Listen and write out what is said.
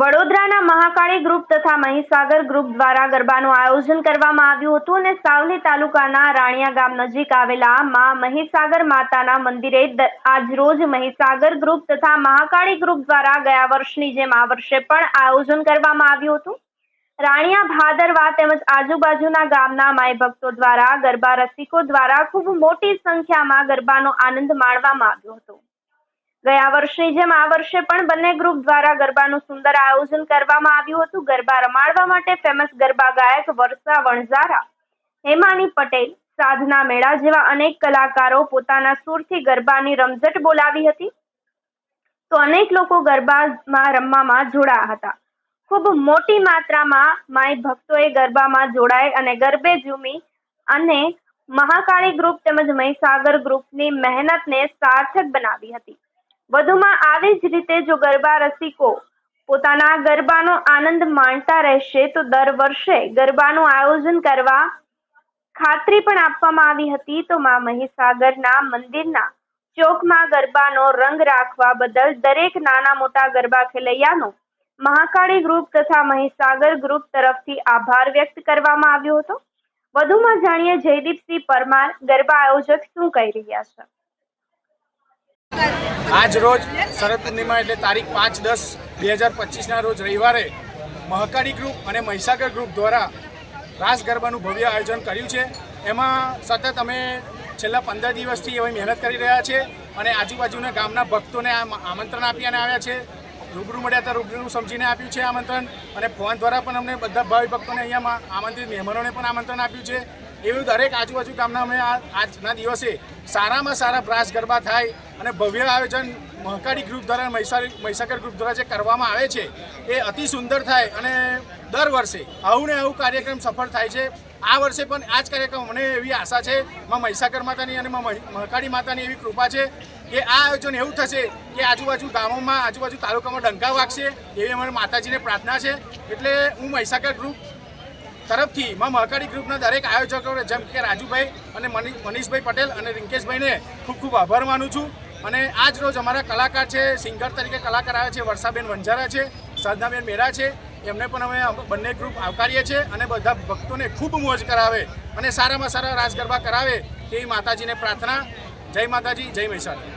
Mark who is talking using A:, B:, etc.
A: વડોદરાના મહાકાળી ગ્રુપ તથા મહીસાગર ગ્રુપ દ્વારા ગરબાનું આયોજન કરવામાં આવ્યું હતું અને સાવલી તાલુકાના રાણિયા ગામ નજીક આવેલા માં મહીસાગર માતાના મંદિરે આજરોજ મહીસાગર ગ્રુપ તથા મહાકાળી ગ્રુપ દ્વારા ગયા વર્ષની જેમ આ વર્ષે પણ આયોજન કરવામાં આવ્યું હતું. રાણિયા ભાદરવા તેમજ આજુબાજુના ગામના માય ભક્તો દ્વારા ગરબા રસિકો દ્વારા ખૂબ મોટી સંખ્યામાં ગરબાનો આનંદ માણવામાં આવ્યો હતો. ગયા વર્ષની જેમ આ વર્ષે પણ બંને ગ્રુપ દ્વારા ગરબાનું સુંદર આયોજન કરવામાં આવ્યું હતું. ગરબા રમાડવા માટે ફેમસ ગરબા ગાયક વર્ષા વણઝારા, હેમાની પટેલ, સાધના મેળા જેવા અનેક કલાકારો પોતાના સુરથી ગરબાની રમઝટ બોલાવી હતી. તો અનેક લોકો ગરબામાં રમવામાં જોડાયા હતા. ખૂબ મોટી માત્રામાં માય ભક્તોએ ગરબામાં જોડાઈ અને ગરબે ઝૂમી અને મહાકાળી ગ્રુપ તેમજ મહીસાગર ગ્રુપની મહેનતને સાર્થક બનાવી હતી. વધુમાં આવી જ રીતે જો ગરબા રસિકો પોતાના ગરબાનો આનંદ માણતા રહેશે, તો દર વર્ષે ગરબાનું આયોજન કરવા ખાતરી પણ આપવામાં આવી હતી. તો મા મહીસાગરના મંદિરના ચોકમાં ગરબાનો રંગ રાખવા બદલ દરેક નાના મોટા ગરબા ખેલૈયાનો મહાકાળી ગ્રુપ તથા મહીસાગર ગ્રુપ તરફથી આભાર વ્યક્ત કરવામાં આવ્યો હતો. વધુમાં જાણીએ જયદીપસિંહ પરમાર ગરબા આયોજક શું કહી રહ્યા છે?
B: આજ રોજ શરદ પૂર્ણિમા એટલે તારીખ પાંચ દસ બે હજાર પચીસના રોજ રવિવારે મહકાળી ગ્રુપ અને મહીસાગર ગ્રુપ દ્વારા રાસ ગરબાનું ભવ્ય આયોજન કર્યું છે. એમાં સતત અમે છેલ્લા પંદર દિવસથી એવી મહેનત કરી રહ્યા છે અને આજુબાજુના ગામના ભક્તોને આમ આમંત્રણ આપીને આવ્યા છે. રૂબરૂ મળ્યા હતા રૂબરૂ સમજીને આપ્યું છે આમંત્રણ અને ફોન દ્વારા પણ અમને બધા ભાવિ ભક્તોને અહીંયા આમંત્રિત મહેમાનોને પણ આમંત્રણ આપ્યું છે. એવું દરેક આજુબાજુ ગામના અમે આજના દિવસે સારામાં સારા બ્રાસ ગરબા થાય અને ભવ્ય આયોજન મહકાડી ગ્રુપ દ્વારા, મહીસાગર મહીસાગર ગ્રુપ દ્વારા જે કરવામાં આવે છે, એ અતિ સુંદર થાય અને દર વર્ષે આવું ને આવું કાર્યક્રમ સફળ થાય છે. આ વર્ષે પણ આ જ કાર્યક્રમ, મને એવી આશા છે, માં મહીસાગર માતાની અને મહકાળી માતાની એવી કૃપા છે કે આ આયોજન એવું થશે કે આજુબાજુ ગામોમાં, આજુબાજુ તાલુકામાં ડંકા વાગશે એવી અમારી માતાજીને પ્રાર્થના છે. એટલે હું મહીસાગર ગ્રુપ તરફથી માં મહકાળી ગ્રુપના દરેક આયોજકો જેમ કે રાજુભાઈ અને મની- મનીષભાઈ પટેલ અને રિંકેશભાઈને ખૂબ ખૂબ આભાર માનું છું. અને આજ રોજ અમારા કલાકાર છે, સિંગર તરીકે કલાકાર આવ્યા છે, વર્ષાબેન વંજારા છે, સાધનાબેન મેરા છે, એમને પણ અમે બંને ગ્રુપ આવકારીએ છીએ અને બધા ભક્તોને ખૂબ મોજ કરાવે અને સારામાં સારા રાસ ગરબા કરાવે તેવી માતાજીને પ્રાર્થના. જય માતાજી, જય મહીસાગર